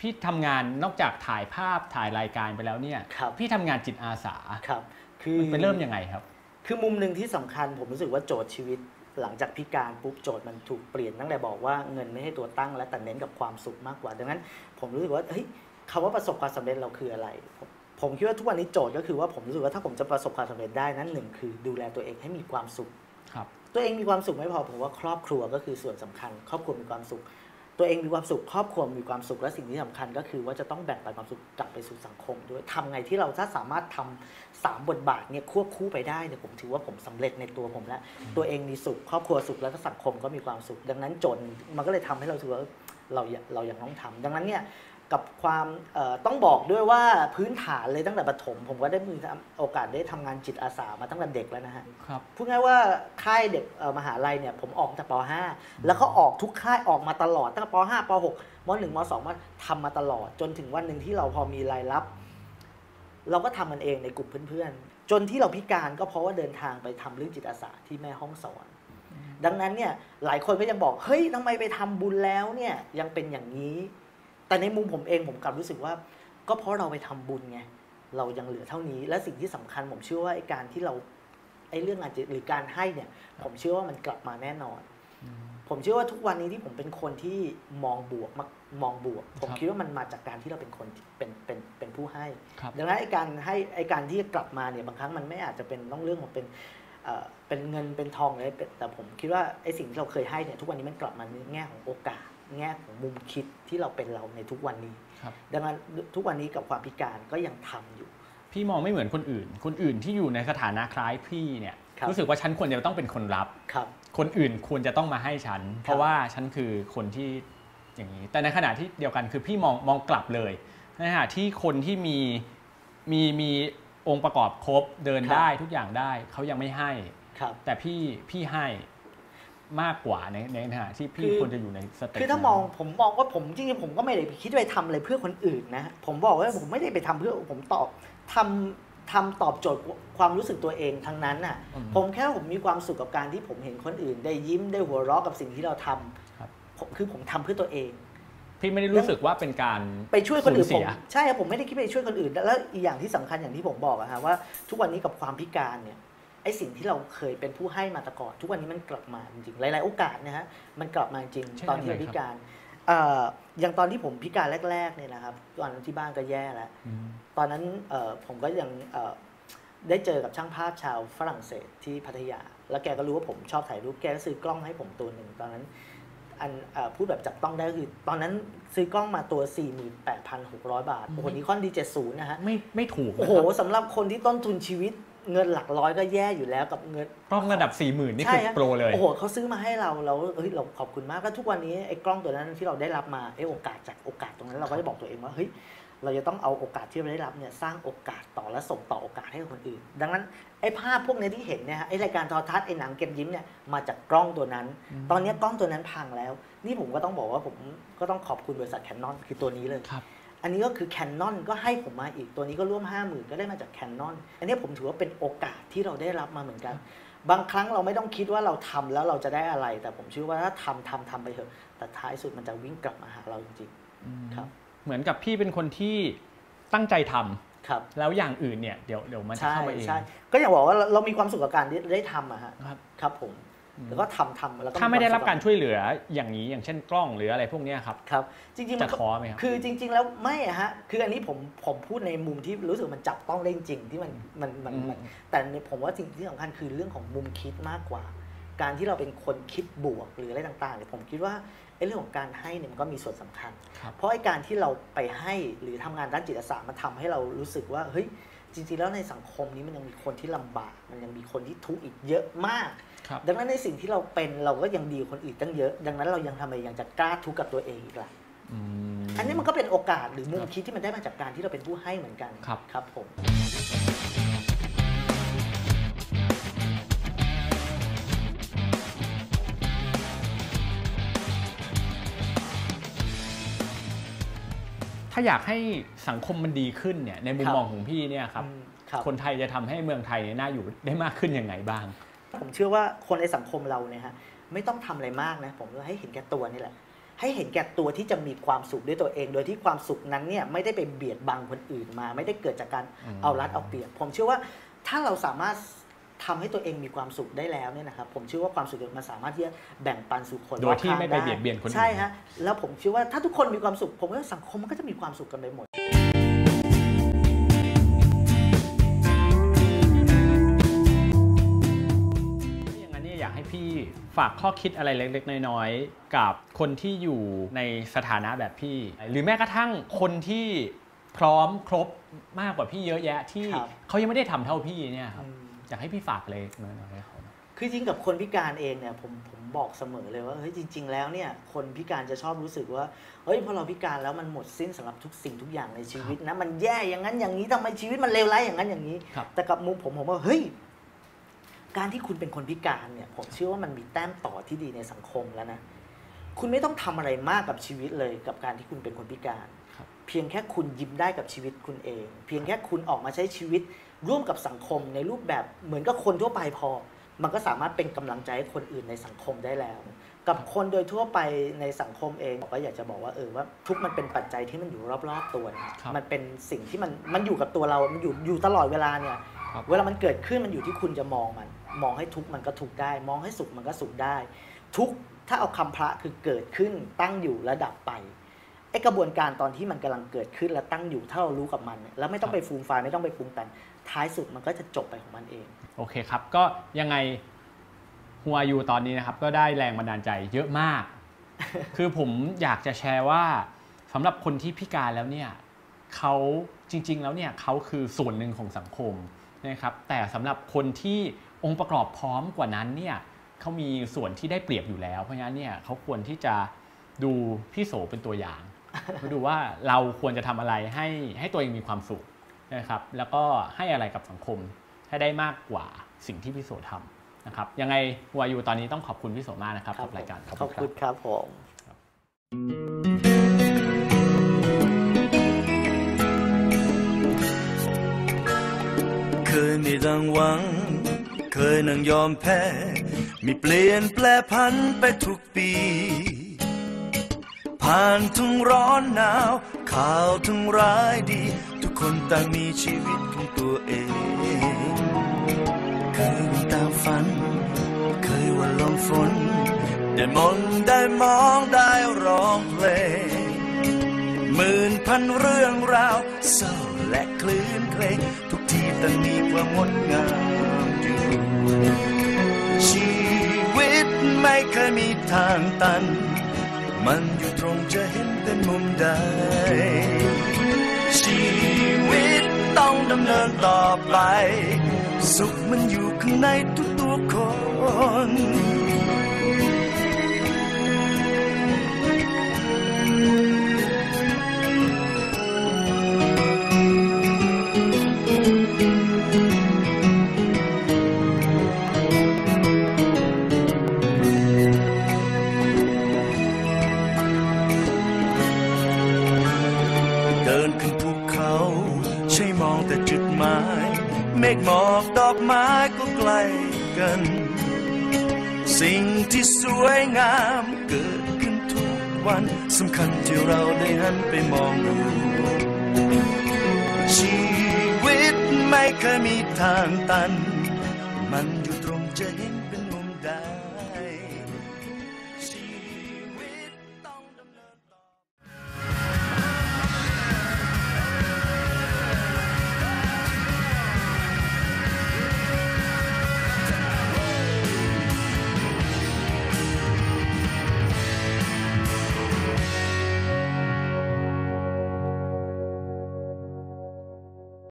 พี่ทำงานนอกจากถ่ายภาพถ่ายรายการไปแล้วเนี่ยครับพี่ทำงานจิตอาสาครับคือมันเป็นเริ่มยังไงครับ คือมุมหนึ่งที่สำคัญผมรู้สึกว่าโจทย์ชีวิตหลังจากพิการปุ๊บโจทย์มันถูกเปลี่ยนตั้งแต่บอกว่าเงินไม่ให้ตัวตั้ง และแต่เน้นกับความสุขมากกว่า ดังนั้น ผมรู้สึกว่าเฮ้ยคำว่าประสบความสำเร็จเราคืออะไรผมผมคิดว่าทุกวันนี้โจทย์ก็คือว่าผมรู้สึกว่าถ้าผมจะประสบความสำเร็จได้นั้นหนึ่งคือดูแลตัวเองให้มีความสุขครับตัวเองมีความสุขไม่พอผมว่าครอบครัวก็คือส่วนสำคัญ ครอบครัวมีความสุข ตัวเองมีความสุขครอบครัวมีความสุขและสิ่งที่สำคัญก็คือว่าจะต้องแบ่งปันความสุขกลับไปสู่สังคมด้วยทำไงที่เราถ้าสามารถทำสามบทบาทเนี่ยควบคู่ไปได้เนี่ยผมถือว่าผมสำเร็จในตัวผมแล้ว ตัวเองมีสุขครอบครัวสุขแล้วก็สังคมก็มีความสุข ดังนั้นจนมันก็เลยทำให้เราถือว่าเราเรายังต้องทำดังนั้นเนี่ย กับความเอ่อต้องบอกด้วยว่าพื้นฐานเลยตั้งแต่ประถม ผมก็ได้มีโอกาสได้ทำงานจิตอาสามาตั้งแต่เด็กแล้วนะฮะครับพูดง่ายว่าค่ายเด็กเอ่อมหาลัยเนี่ยผมออกตั้งแต่ป .5 แล้วก็ออกทุกค่ายออกมาตลอดตั้งแต่ป .5 ป .6 ม .1 ม .2 มาทำมาตลอด จนถึงวันหนึ่งที่เราพอมีรายรับ เราก็ทำมันเองในกลุ่มเพื่อนๆ จนที่เราพิการก็เพราะว่าเดินทางไปทำเรื่องจิตอาสาที่แม่ห้องสอนดังนั้นเนี่ยหลายคนก็ยังบอกเฮ้ยทำไมไปทำบุญแล้วเนี่ยยังเป็นอย่างนี้ แต่ในมุมผมเองผมกลับรู้สึกว่า ก็เพราะเราไปทำบุญไงเรายังเหลือเท่านี้ และสิ่งที่สำคัญผมเชื่อว่าไอ้การที่เราไอ้เรื่องงานจิตหรือการให้เนี่ย ผมเชื่อว่ามันกลับมาแน่นอน ผมเชื่อว่าทุกวันนี้ที่ผมเป็นคนที่มองบวกมักมองบวก ผมครับคิดว่ามันมาจากการที่เราเป็นคนที่เป็นเป็นเป็นผู้ให้ครับดังนั้นไอ้การให้ไอ้การที่กลับมาเนี่ยบางครั้งมันไม่อาจจะเป็นต้องเรื่องของเป็นเอ่อเป็นเงินเป็นทองเลยแต่ผมคิดว่าไอ้สิ่งที่เราเคยให้เนี่ยทุกวันนี้มันกลับมาในแง่ของโอกาส แง่ของมุมคิดที่เราเป็นเราในทุกวันนี้ครับดังนั้นทุกวันนี้กับความพิการก็ยังทำอยู่ พี่มองไม่เหมือนคนอื่น คนอื่นที่อยู่ในสถานะคล้ายพี่เนี่ยครับรู้สึกว่าฉันควรจะต้องเป็นคนรับครับ คนอื่นควรจะต้องมาให้ฉัน เพครัราะบว่าฉันคือคนที่อย่างนี้ แต่ในขณะที่เดียวกันคือพี่มองมองกลับเลยในขณะที่คนที่มีมีมีองค์ประกอบครบเดินได้ทุกอย่างได้เขายังไม่ให้ครับแต่พี่พี่ให้ มากกว่าในในขณะที่พี่คือควรจะอยู่ในสเต็ปคือถ้ามองผมมองว่าผมจริงๆผมก็ไม่ได้คิดไปทำอะไรเพื่อคนอื่นนะผมบอกว่าผมไม่ได้ไปทำเพื่อผมตอบทำทำตอบโจทย์ความรู้สึกตัวเองทั้งนั้นน่ะอืมผมแค่ผมมีความสุขกับการที่ผมเห็นคนอื่น ได้ยิ้มได้หัวเราะกับสิ่งที่เราทำครับผมคือผมทำเพื่อตัวเอง พี่ไม่ได้รู้สึกว่าเป็นการไปช่วยคนอื่นสูญเสีผมยใช่ครับผมไม่ได้คิดไปช่วยคนอื่น แล้วอีกอย่างที่สำคัญอย่างที่ผมบอกอะฮะว่า ทุกวันนี้กับความพิการเนี่ยไอ้สิ่งที่เราเคยเป็นผู้ให้มาแต่ก่อนทุกวันนี้มันกลับมาจริงๆหลาย ๆ โอกาสนะฮะมันกลับมาจริงเช่นตอนที่อะไรเราครับพิการเอ่ออย่างตอนที่ผมพิการแรกๆเนี่ยนะครับตอนนั้นที่บ้านก็แย่แล้วอืมตอนนั้นเอ่อผมก็ยังเอ่อได้เจอกับช่างภาพชาวฝรั่งเศสที่พัทยา แล้วแกก็รู้ว่าผมชอบถ่ายรูปแกก็ซื้อกล้องให้ผมตัวหนึ่งตอนนั้นอันเอ่อพูดแบบจับต้องได้ก็คือ ตอนนั้นซื้อกล้องมาตัว 48,600 บาทโอ้โหนิคอนดี70นะฮะไม่ไม่ถูกโอ้นะโหครับสำหรับคนที่ต้นทุนชีวิต เงินหลักร้อยก็แย่อยู่แล้วกับเงินกล้องระดับ4ี่หมื่นนี่ใช่คือฮะโปรเลย โอ้โหเขาซื้อมาให้เราเราเฮ้ยเราขอบคุณมากก็ทุกวันนี้ไอ้กล้องตัวนั้นที่เราได้รับมาไอ้โอกาสจากโอกาสตรงนั้นเราก็จะบอกตัวเองว่าเฮ้ยเราจะต้องเอาโอกาสที่เราได้รับเนี่ยสร้างโอกาสต่อและส่งต่อโอกาสให้กับคนอื่น ดังนั้นไอ้ภาพพวกนี้ที่เห็นเนี่ยฮะไอ้รายการโทอทัศน์ไอ้หนังเก็บยิ้มเนี่ยมาจากกล้องตัวนั้น ตอนนี้กล้องตัวนั้นพังแล้ว นี่ผมก็ต้องบอกว่าผมก็ต้องขอบคุณบริษัทแคนนอนคือตัวนี้เลยครับ อันนี้ก็คือแคนนอนก็ให้ผมมาอีกตัวนี้ก็ร่วม 5 0,000 ก็ได้มาจากแคนนอนอันนี้ผมถือว่าเป็นโอกาสที่เราได้รับมาเหมือนกัน บางครั้งเราไม่ต้องคิดว่าเราทำแล้วเราจะได้อะไร แต่ผมเชื่อว่าถ้าทำทำทำไปเถอะแต่ท้ายสุดมันจะวิ่งกลับมาหาเราจริงครับ เหมือนกับพี่เป็นคนที่ตั้งใจทำๆครับแล้วอย่างอื่นเนี่ยเดี๋ยวเดี๋ยวมันจะใช่เข้ามาเองใช่ก็อย่างบอกว่าเราเรามีความสุขกับการที่ได้ทำอะฮะครับครับผม แล้วก็ทำทำแล้วก็ถ้าไม่ได้รับการควช่วยเหลืออย่างนี้อย่างเช่นกล้องหรืออะไรพวกเนี้ยครับมสุขครับ จริงๆมัจะนก็ท้อไหมครับคือจริง ๆ แล้วไม่อะฮะคืออันนี้ผมผมพูดในมุมที่รู้สึกมันจับต้องได้จริงที่มันมันมันมันอืมแต่ในผมว่าสิ่งที่สำคัญคือเรื่องของมุมคิดมากกว่า การที่เราเป็นคนคิดบวกหรืออะไรต่างๆเนี่ยผมคิดว่าไอ้เรื่องของการให้เนี่ยมันก็มีส่วนสำคัญครับเพราะไอ้การที่เราไปให้หรือทำงานด้านจิตอาสามันทำให้เรารู้สึกว่าเฮ้ยจริงๆแล้วในสังคมนี้มันยังมีคนที่ลำบาก มันยังมีคนที่ทุกข์อีกเยอะมากครับ ดังนั้นในสิ่งที่เราเป็นเราก็ยังดีกว่าคนอื่นตั้งเยอะ ดังนั้นเรายังทำไมยังจะกล้าทุกข์กับตัวเองอีกล่ะอืมอันนี้มันก็เป็นโอกาสหรือมุมครับคิดที่มันได้มาจากการที่เราเป็นผู้ให้เหมือนกันครับครับผมถ้าอยากให้สังคมมันดีขึ้นเนี่ยในมุมครับมองของพี่เนี่ยครับอืมครับคนไทยจะทำให้เมืองไทยเนี่ยน่าอยู่ได้มากขึ้นยังไงบ้าง ผมเชื่อว่าคนในสังคมเราเนี่ยฮะไม่ต้องทำอะไรมากนะผมว่าให้เห็นแก่ตัวนี่แหละ ให้เห็นแก่ตัวที่จะมีความสุขด้วยตัวเอง โดยที่ความสุขนั้นเนี่ยไม่ได้ไปเบียดบังคนอื่นมา ไม่ได้เกิดจากการอืมเอารัดเอาเปรียบ ผมเชื่อว่าถ้าเราสามารถทำให้ตัวเองมีความสุขได้แล้วเนี่ยนะครับผมเชื่อว่าความสุขมันสามารถที่จะแบ่งปันสู่คนโดยที่รอบข้างไม่ไปด้เบียดเบียนคนอื่นใช่ฮะแล้วผมเชื่อว่าถ้าทุกคนมีความสุข ผมว่าสังคมมันก็จะมีความสุขกันไปหมด ฝากข้อคิดอะไรเล็กๆ น้อยๆ กับคนที่อยู่ในสถานะแบบพี่ หรือแม้กระทั่งคนที่พร้อมครบมากกว่าพี่เยอะแยะที่ครับเขายังไม่ได้ทำเท่าพี่เนี่ยครับอืม อยากให้พี่ฝากเลยน้อยๆให้เขา คือจริงกับคนพิการเองเนี่ยผมผมบอกเสมอเลยว่าเฮ้ยจริง ๆ แล้วเนี่ยคนพิการจะชอบรู้สึกว่าเฮ้ยพอเราพิการแล้วมันหมดสิ้นสำหรับทุกสิ่งทุกอย่างในชีวิตนะมันแย่อย่างนั้นอย่างนี้ทำไมชีวิตมันเลวร้ายอย่างนั้นอย่างนี้ ครับ แต่กับมุมผมผมว่าเฮ้ย การที่คุณเป็นคนพิการเนี่ยผมเชื่อว่ามันมีแต้มต่อที่ดีในสังคมแล้วนะคุณไม่ต้องทำอะไรมากกับชีวิตเลยกับการที่คุณเป็นคนพิการครับเพียงแค่คุณยิ้มได้กับชีวิตคุณเอง เพียงแค่คุณออกมาใช้ชีวิตร่วมกับสังคมในรูปแบบเหมือนกับคนทั่วไปพอ มันก็สามารถเป็นกำลังใจให้คนอื่นในสังคมได้แล้ว กับคนโดยทั่วไปในสังคมเองก็อยากจะบอกว่าเออว่าทุกข์มันเป็นปัจจัยที่มันอยู่รอบๆตัวนะครับมันเป็นสิ่งที่มันมันอยู่กับตัวเรา มันอยู่อยู่ตลอดเวลาเนี่ยครับ เวลามันเกิดขึ้นมันอยู่ที่คุณจะมองมัน มองให้ทุกข์มันก็ทุกข์ได้ มองให้สุขมันก็สุขได้ ทุกข์ถ้าเอาคำพระคือเกิดขึ้นตั้งอยู่และดับไปไอกระบวนการตอนที่มันกำลังเกิดขึ้นและตั้งอยู่ถ้าเรารู้กับมันเนี่ยแล้วไม่ต้องไปฟูมฟายไม่ต้องไปปรุงแต่งท้ายสุดมันก็จะจบไปของมันเอง โอเคครับ ก็ยังไงหัวยูตอนนี้นะครับ ก็ได้แรงบันดาลใจเยอะมาก คือผมอยากจะแชร์ว่าสำหรับคนที่พิการแล้วเนี่ยเขาจริง ๆ แล้วเนี่ยเขาคือส่วนหนึ่งของสังคม นะครับแต่สำหรับคนที่องค์ประกอบพร้อมกว่านั้นเนี่ยเขามีส่วนที่ได้เปรียบอยู่แล้ว เพราะฉะนั้นเนี่ยเขาควรที่จะดูพี่โสเป็นตัวอย่างมาดูว่าเราควรจะทำอะไรให้ให้ตัวเองมีความสุขนะครับ แล้วก็ให้อะไรกับสังคมให้ได้มากกว่าสิ่งที่พี่โสทำนะครับ ยังไงวายูตอนนี้ต้องขอบคุณพี่โสมากนะครับกับรายการขอบคุณครับผมเค ดังหวัง เคยนั่งยอมแพ้ มีเปลี่ยนแปลพันไปทุกปี ผ่านทั้งร้อนหนาว ข่าวทั้งร้ายดี ทุกคนต่างมีชีวิตของตัวเองเคยมีตามฝัน เคยว่าลมฝน ได้มนต์ได้มองได้ร้องเพลงหมื่นพันเรื่องราวเศร้าและคลื่นเพลง แต่างมีความงดงามอยู่ชีวิตไม่เคยมีทางตัน มันอยู่ตรงจะเห็นเป็นมุมใด ชีวิตต้องดำเนินต่อไป สุขมันอยู่ข้างในทุกตัวคน ก็ใกล้กัน สิ่งที่สวยงามเกิดขึ้นทุกวันสำคัญที่เราได้หันไปมองดูชีวิตไม่เคยมีทางตัน มันอยู่